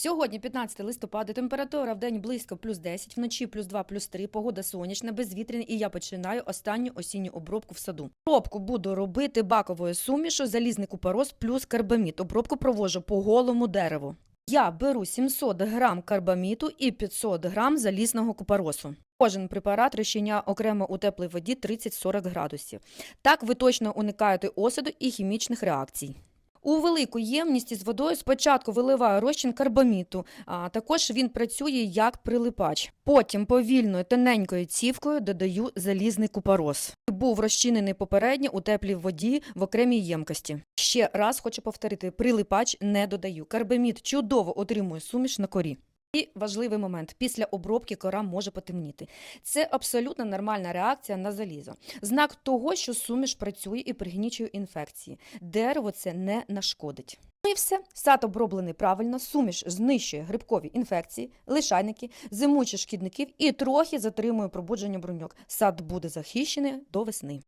Сьогодні, 15 листопада, температура в день близько плюс 10, вночі плюс 2, плюс 3, погода сонячна, безвітряна, і я починаю останню осінню обробку в саду. Обробку буду робити баковою сумішу, залізний купорос плюс карбамід. Обробку провожу по голому дереву. Я беру 700 грам карбаміту і 500 грам залізного купоросу. Кожен препарат розчиняю окремо у теплій воді 30-40 градусів. Так ви точно уникаєте осаду і хімічних реакцій. У велику ємність із водою спочатку виливаю розчин карбаміту, а також він працює як прилипач. Потім повільною тоненькою цівкою додаю залізний купорос. Був розчинений попередньо у теплій воді в окремій ємкості. Ще раз хочу повторити: прилипач не додаю. Карбамід чудово отримує суміш на корі. І важливий момент: після обробки кора може потемніти. Це абсолютно нормальна реакція на залізо. Знак того, що суміш працює і пригнічує інфекції. Дерево це не нашкодить. Ну і все, сад оброблений правильно, суміш знищує грибкові інфекції, лишайники, зимучих шкідників і трохи затримує пробудження бруньок. Сад буде захищений до весни.